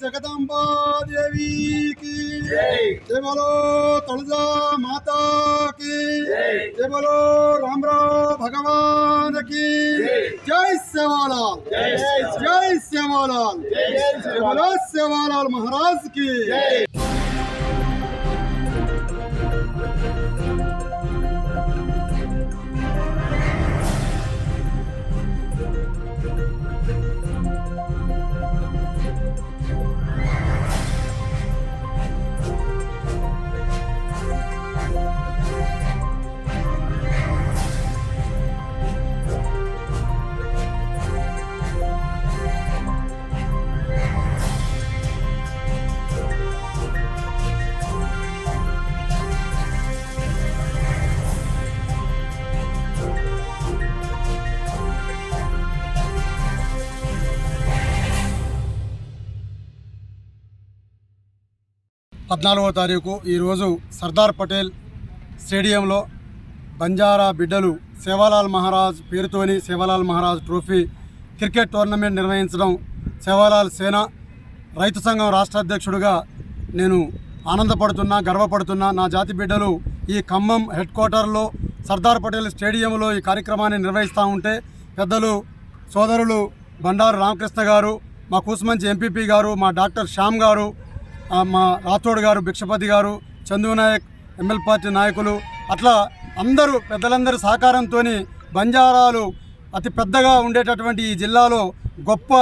జగదంబా దేవికి జయ బలో తొలజా మాతాకి జయ బలో రామరావు భగవాన్కి. జై. సేవాలాల్ జై సేవాలాల్ జయ బలో సేవాలాల్ మహారాజ్కి పద్నాలుగో తారీఖు ఈరోజు సర్దార్ పటేల్ స్టేడియంలో బంజారా బిడ్డలు సేవాలాల్ మహారాజ్ పేరుతోని Sevalal Maharaj trophy cricket tournament నిర్వహించడం సేవాలాల్ సేన రైతు సంఘం రాష్ట్ర అధ్యక్షుడిగా నేను ఆనందపడుతున్నా గర్వపడుతున్నా. నా జాతి బిడ్డలు ఈ ఖమ్మం హెడ్ క్వార్టర్లో సర్దార్ పటేల్ స్టేడియంలో ఈ కార్యక్రమాన్ని నిర్వహిస్తూ ఉంటే పెద్దలు సోదరులు బండారు రామకృష్ణ గారు మా కూసుమంచి ఎంపీపీ గారు మా డాక్టర్ శ్యామ్ గారు మా రాథోడ్ గారు భిక్షపతి గారు చందు నాయక్ ఎమ్మెల్ పార్టీ నాయకులు అట్లా అందరూ పెద్దలందరి సహకారంతో బంజారాలు అతి పెద్దగా ఉండేటటువంటి ఈ జిల్లాలో గొప్ప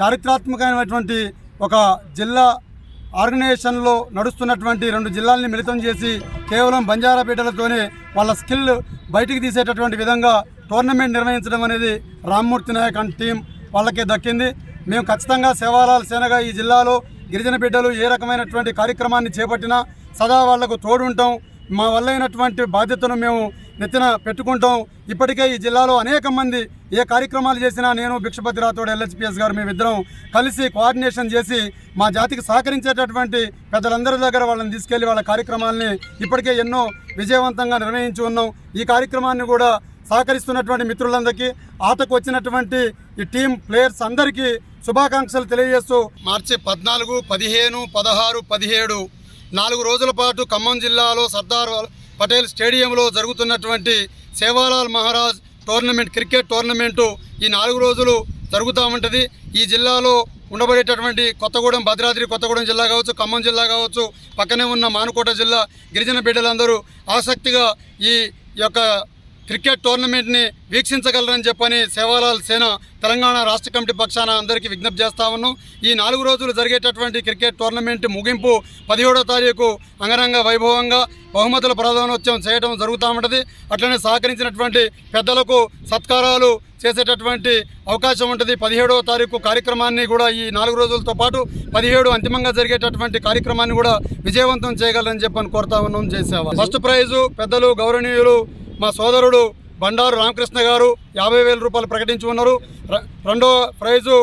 చారిత్రాత్మకమైనటువంటి ఒక జిల్లా ఆర్గనైజేషన్లో నడుస్తున్నటువంటి రెండు జిల్లాల్ని మిళితం చేసి కేవలం బంజారా వాళ్ళ స్కిల్ బయటికి తీసేటటువంటి విధంగా టోర్నమెంట్ నిర్వహించడం అనేది రామ్మూర్తి నాయక్ అండ్ టీం వాళ్ళకే దక్కింది. మేము ఖచ్చితంగా సేవాలాల్ సేనగా ఈ జిల్లాలో గిరిజన బిడ్డలు ఏ రకమైనటువంటి కార్యక్రమాన్ని చేపట్టినా సదా వాళ్ళకు తోడుంటాం. మా వల్ల అయినటువంటి బాధ్యతను మేము నెత్తిన పెట్టుకుంటాం. ఇప్పటికే ఈ జిల్లాలో అనేక మంది ఏ కార్యక్రమాలు చేసినా నేను భిక్షపతి రాథోడ్ ఎల్హెచ్పిఎస్ గారు మేమిద్దరం కలిసి కోఆర్డినేషన్ చేసి మా జాతికి సహకరించేటటువంటి పెద్దలందరి దగ్గర వాళ్ళని తీసుకెళ్ళి వాళ్ళ కార్యక్రమాలని ఇప్పటికే ఎన్నో విజయవంతంగా నిర్వహించి ఉన్నాం. ఈ కార్యక్రమాన్ని కూడా సహకరిస్తున్నటువంటి మిత్రులందరికీ ఆటకు వచ్చినటువంటి ఈ టీం ప్లేయర్స్ అందరికీ శుభాకాంక్షలు తెలియజేస్తూ మార్చి పద్నాలుగు పదిహేను పదహారు పదిహేడు నాలుగు రోజుల పాటు ఖమ్మం జిల్లాలో సర్దార్ పటేల్ స్టేడియంలో జరుగుతున్నటువంటి Sevalal Maharaj tournament cricket tournament ఈ నాలుగు రోజులు జరుగుతూ ఉంటుంది. ఈ జిల్లాలో ఉండబడేటటువంటి కొత్తగూడెం భద్రాద్రి కొత్తగూడెం జిల్లా కావచ్చు ఖమ్మం జిల్లా కావచ్చు పక్కనే ఉన్న మానుకోట జిల్లా గిరిజన బిడ్డలందరూ ఆసక్తిగా ఈ యొక్క క్రికెట్ టోర్నమెంట్ని వీక్షించగలరని చెప్పని సేవాలాల్ సేన తెలంగాణ రాష్ట్ర కమిటీ పక్షాన అందరికీ విజ్ఞప్తి చేస్తా ఉన్నాం. ఈ నాలుగు రోజులు జరిగేటటువంటి క్రికెట్ టోర్నమెంట్ ముగింపు పదిహేడో తారీఖు అంగరంగ వైభవంగా బహుమతుల ప్రధానోత్సవం చేయడం జరుగుతూ ఉంటుంది. అట్లనే సహకరించినటువంటి పెద్దలకు సత్కారాలు చేసేటటువంటి అవకాశం ఉంటుంది. పదిహేడవ తారీఖు కార్యక్రమాన్ని కూడా ఈ నాలుగు రోజులతో పాటు పదిహేడు అంతిమంగా జరిగేటటువంటి కార్యక్రమాన్ని కూడా విజయవంతం చేయగలరని చెప్పని కోరుతా ఉన్నాం చేసేవా ఫస్ట్ ప్రైజు పెద్దలు గౌరవనీయులు మా సోదరుడు బండారు రామకృష్ణ గారు యాభై వేల రూపాయలు ప్రకటించి ఉన్నారు. రెండో ప్రైజు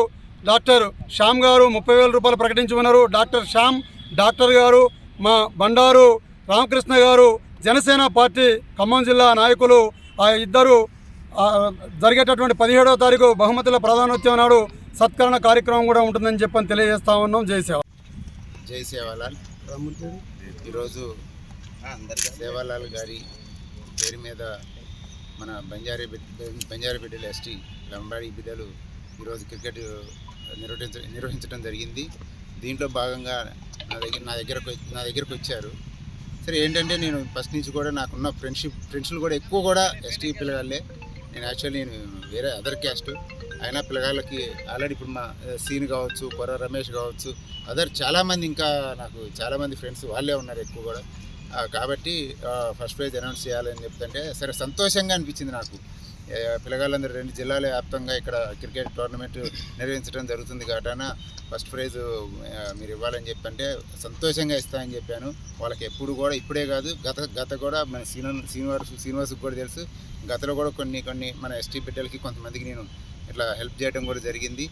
డాక్టర్ శ్యామ్ గారు ముప్పై వేల రూపాయలు ప్రకటించి ఉన్నారు. డాక్టర్ శ్యామ్ డాక్టర్ గారు మా బండారు రామకృష్ణ గారు జనసేన పార్టీ ఖమ్మం జిల్లా నాయకులు ఆ ఇద్దరు ఆ, జరిగేటటువంటి పదిహేడవ తారీఖు బహుమతుల ప్రధానోత్సవం నాడు సత్కరణ కార్యక్రమం కూడా ఉంటుందని చెప్పని తెలియజేస్తా ఉన్నాం. జై సేవ. జై సేవాలాల్. ఈరోజు సేవాలాల్ గారి పేరు మీద మన బంజారీ బిడ్డ బంజారీ బిడ్డలు ఎస్టీ లంబాడి బిడ్డలు ఈరోజు క్రికెట్ నిర్వహించ నిర్వహించడం జరిగింది. దీంట్లో భాగంగా నా దగ్గర నా దగ్గర నా దగ్గరకు వచ్చారు. సరే ఏంటంటే నేను ఫస్ట్ నుంచి కూడా నాకున్న ఫ్రెండ్షిప్ ఫ్రెండ్స్లు కూడా ఎక్కువ కూడా ఎస్టీ పిల్లగాళ్ళే. నేను యాక్చువల్లీ నేను వేరే అదర్ క్యాస్ట్. అయినా పిల్లగాళ్ళకి ఆల్రెడీ ఇప్పుడు మా సీన్ కావచ్చు కొర రమేష్ కావచ్చు అదర్ చాలామంది ఇంకా నాకు చాలామంది ఫ్రెండ్స్ వాళ్ళే ఉన్నారు ఎక్కువ కూడా. కాబట్టి ఫస్ట్ ప్రైజ్ అనౌన్స్ చేయాలని చెప్తుంటే సరే సంతోషంగా అనిపించింది నాకు. పిల్లగాళ్ళందరూ రెండు జిల్లాల వ్యాప్తంగా ఇక్కడ క్రికెట్ టోర్నమెంట్ నిర్వహించడం జరుగుతుంది కాబట్టి ఫస్ట్ ప్రైజ్ మీరు ఇవ్వాలని చెప్పంటే సంతోషంగా ఇస్తానని చెప్పాను. వాళ్ళకి ఎప్పుడు కూడా ఇప్పుడే కాదు గత గత కూడా మన శ్రీను శ్రీనివాస్ శ్రీనివాస్కి కూడా తెలుసు. గతలో కూడా కొన్ని కొన్ని మన ఎస్టీ బిడ్డలకి కొంతమందికి నేను ఇట్లా హెల్ప్ చేయడం కూడా జరిగింది.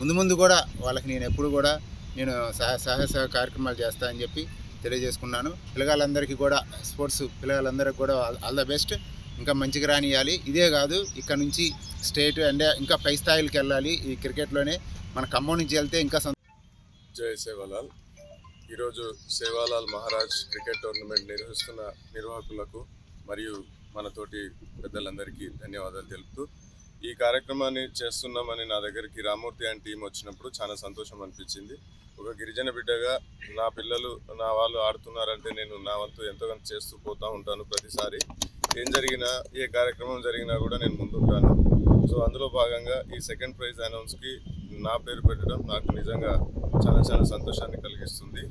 ముందు ముందు కూడా వాళ్ళకి నేను ఎప్పుడు కూడా నేను సహ సాహస కార్యక్రమాలు చేస్తా అని చెప్పి తెలియజేసుకున్నాను. పిల్లగాళ్ళందరికీ కూడా స్పోర్ట్స్ పిల్లగాళ్ళందరికీ కూడా ఆల్ ద బెస్ట్. ఇంకా మంచిగా రానియాలి. ఇదే కాదు ఇక్కడ నుంచి స్టేట్ అండ్ ఇంకా పై స్థాయిలకు వెళ్ళాలి. ఈ క్రికెట్లోనే మన ఖమ్మం నుంచి వెళ్తే ఇంకా జయ సేవాలాల్. ఈరోజు సేవాలాల్ మహారాజ్ క్రికెట్ టోర్నమెంట్ నిర్వహిస్తున్న నిర్వాహకులకు మరియు మనతోటి పెద్దలందరికీ ధన్యవాదాలు తెలుపుతూ ఈ కార్యక్రమాన్ని చేస్తున్నామని నా దగ్గరికి రామూర్తి అండ్ టీం వచ్చినప్పుడు చాలా సంతోషం అనిపించింది. ఒక గిరిజన బిడ్డగా నా పిల్లలు నా వాళ్ళు ఆడుతున్నారంటే నేను నా వంతు ఎంతో చేస్తూ పోతూ ఉంటాను ప్రతిసారి. ఏం జరిగినా ఏ కార్యక్రమం జరిగినా కూడా నేను ముందుంటాను. సో అందులో భాగంగా ఈ సెకండ్ ప్రైజ్ అనౌన్స్కి నా పేరు పెట్టడం నాకు నిజంగా చాలా చాలా సంతోషాన్ని కలిగిస్తుంది.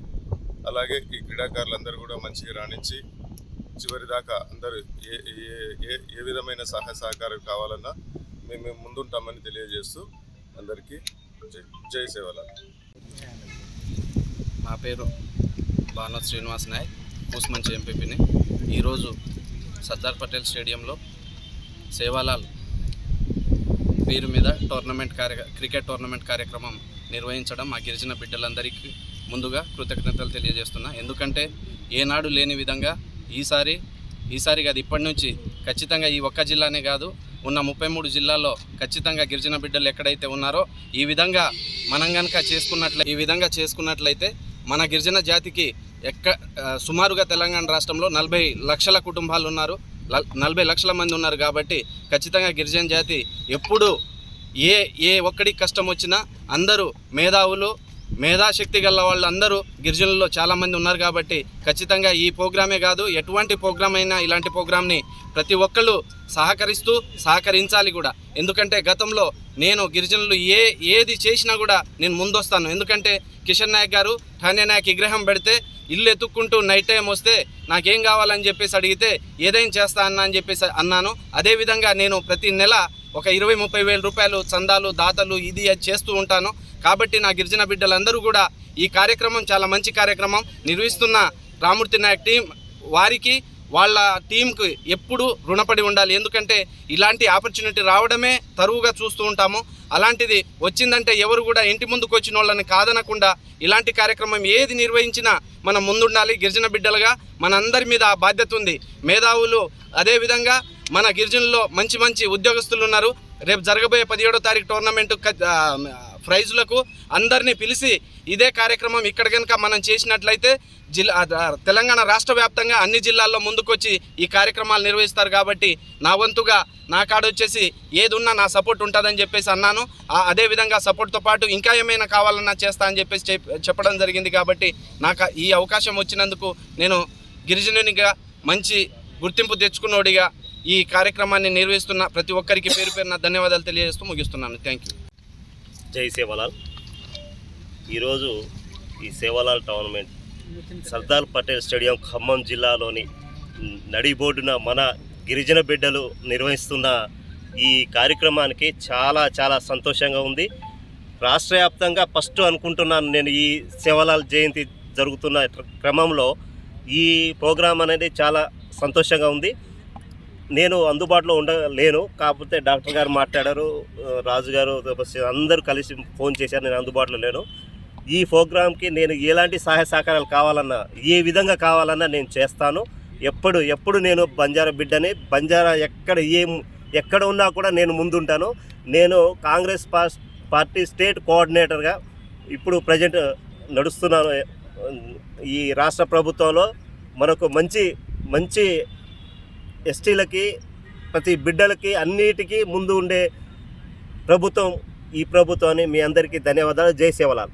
అలాగే ఈ క్రీడాకారులందరూ కూడా మంచిగా రాణించి చివరి దాకా అందరూ ఏ ఏ ఏ ఏ విధమైన సహాయ సహకారం కావాలన్నా మేము మేము ముందుంటామని తెలియజేస్తూ అందరికీ జై జై సేవల. నా పేరు భానుత్ శ్రీనివాస్ నాయక్ కూసుమంచి ఎంపీపీని ఈరోజు సర్దార్ పటేల్ స్టేడియంలో సేవాలాల్ పేరు మీద టోర్నమెంట్ కార్య క్రికెట్ టోర్నమెంట్ కార్యక్రమం నిర్వహించడం మా గిరిజన బిడ్డలందరికీ ముందుగా కృతజ్ఞతలు తెలియజేస్తున్నా. ఎందుకంటే ఏనాడు లేని విధంగా ఈసారి ఈసారి కాదు ఇప్పటి నుంచి ఖచ్చితంగా ఈ ఒక్క జిల్లానే కాదు ఉన్న ముప్పై మూడు జిల్లాల్లో ఖచ్చితంగా గిరిజన బిడ్డలు ఎక్కడైతే ఉన్నారో ఈ విధంగా మనం కనుక చేసుకున్నట్లే ఈ విధంగా చేసుకున్నట్లయితే మన గిరిజన జాతికి ఎక్క సుమారుగా తెలంగాణ రాష్ట్రంలో నలభై లక్షల కుటుంబాలు ఉన్నారు. నలభై లక్షల మంది ఉన్నారు కాబట్టి ఖచ్చితంగా గిరిజన జాతి ఎప్పుడు ఏ ఏ ఒక్కడికి కష్టం వచ్చినా అందరూ మేధావులు మేధాశక్తి గల వాళ్ళు అందరూ గిరిజనుల్లో చాలామంది ఉన్నారు కాబట్టి ఖచ్చితంగా ఈ ప్రోగ్రామే కాదు ఎటువంటి ప్రోగ్రామ్ అయినా ఇలాంటి ప్రోగ్రామ్ని ప్రతి ఒక్కళ్ళు సహకరిస్తూ సహకరించాలి కూడా. ఎందుకంటే గతంలో నేను గిరిజనులు ఏ ఏది చేసినా కూడా నేను ముందొస్తాను. ఎందుకంటే కిషన్ నాయక్ గారు ఠానే నాయక్ విగ్రహం పెడితే ఇల్లు ఎత్తుక్కుంటూ నైట్ టైం వస్తే నాకేం కావాలని చెప్పేసి అడిగితే ఏదైనా చేస్తా అన్నా అని చెప్పేసి అన్నాను. అదేవిధంగా నేను ప్రతి నెల ఒక ఇరవై ముప్పై వేల రూపాయలు చందాలు దాతలు ఇది అది చేస్తూ ఉంటాను. కాబట్టి నా గిరిజన బిడ్డలందరూ కూడా ఈ కార్యక్రమం చాలా మంచి కార్యక్రమం నిర్వహిస్తున్న రామూర్తి నాయక్ టీం వారికి వాళ్ళ టీంకు ఎప్పుడు రుణపడి ఉండాలి. ఎందుకంటే ఇలాంటి ఆపర్చునిటీ రావడమే తరువుగా చూస్తూ ఉంటాము. అలాంటిది వచ్చిందంటే ఎవరు కూడా ఇంటి ముందుకు వచ్చిన వాళ్ళని కాదనకుండా ఇలాంటి కార్యక్రమం ఏది నిర్వహించినా మనం ముందుండాలి. గిరిజన బిడ్డలుగా మనందరి మీద ఆ బాధ్యత ఉంది. మేధావులు అదేవిధంగా మన గిరిజనుల్లో మంచి మంచి ఉద్యోగస్తులు ఉన్నారు. రేపు జరగబోయే పదిహేడో తారీఖు టోర్నమెంట్ ప్రైజులకు అందరినీ పిలిచి ఇదే కార్యక్రమం ఇక్కడ కనుక మనం చేసినట్లయితే జిల్లా తెలంగాణ రాష్ట్ర వ్యాప్తంగా అన్ని జిల్లాల్లో ముందుకొచ్చి ఈ కార్యక్రమాలు నిర్వహిస్తారు కాబట్టి నా వంతుగా నా కాడొచ్చేసి ఏదున్నా నా సపోర్ట్ ఉంటుందని చెప్పేసి అన్నాను. అదేవిధంగా సపోర్ట్తో పాటు ఇంకా ఏమైనా కావాలన్నా చేస్తా అని చెప్పేసి చెప్- చెప్పడం జరిగింది కాబట్టి నాకు ఈ అవకాశం వచ్చినందుకు నేను గిరిజనునిగా మంచి గుర్తింపు తెచ్చుకున్నోడిగా ఈ కార్యక్రమాన్ని నిర్వహిస్తున్న ప్రతి ఒక్కరికి పేరు పేరున ధన్యవాదాలు తెలియజేస్తూ ముగిస్తున్నాను. థ్యాంక్ యూ జై సేవలాల్. ఈరోజు ఈ సేవలాల్ టోర్నమెంట్ సర్దార్ పటేల్ స్టేడియం ఖమ్మం జిల్లాలోని నడిబోర్డున మన గిరిజన బిడ్డలు నిర్వహిస్తున్న ఈ కార్యక్రమానికి చాలా చాలా సంతోషంగా ఉంది. రాష్ట్ర వ్యాప్తంగా ఫస్ట్ అనుకుంటున్నాను నేను ఈ సేవలాల్ జయంతి జరుగుతున్న క్రమంలో ఈ ప్రోగ్రాం అనేది చాలా సంతోషంగా ఉంది. నేను అందుబాటులో ఉండలేను. కాకపోతే డాక్టర్ గారు మాట్లాడారు రాజు గారు అందరూ కలిసి ఫోన్ చేశారు నేను అందుబాటులో లేను. ఈ ప్రోగ్రామ్కి నేను ఎలాంటి సహాయ సహకారాలు కావాలన్నా ఏ విధంగా కావాలన్నా నేను చేస్తాను. ఎప్పుడు ఎప్పుడు నేను బంజారా బిడ్డని బంజారా ఎక్కడ ఏం ఎక్కడ ఉన్నా కూడా నేను ముందుంటాను. నేను కాంగ్రెస్ పార్టీ స్టేట్ కోఆర్డినేటర్గా ఇప్పుడు ప్రజెంట్ నడుస్తున్నాను. ఈ రాష్ట్ర ప్రభుత్వంలో మనకు మంచి మంచి ఎస్టీలకి ప్రతి బిడ్డలకి అన్నిటికీ ముందు ఉండే ప్రభుత్వం ఈ ప్రభుత్వాన్ని మీ అందరికీ ధన్యవాదాలు. జై సేవలాల్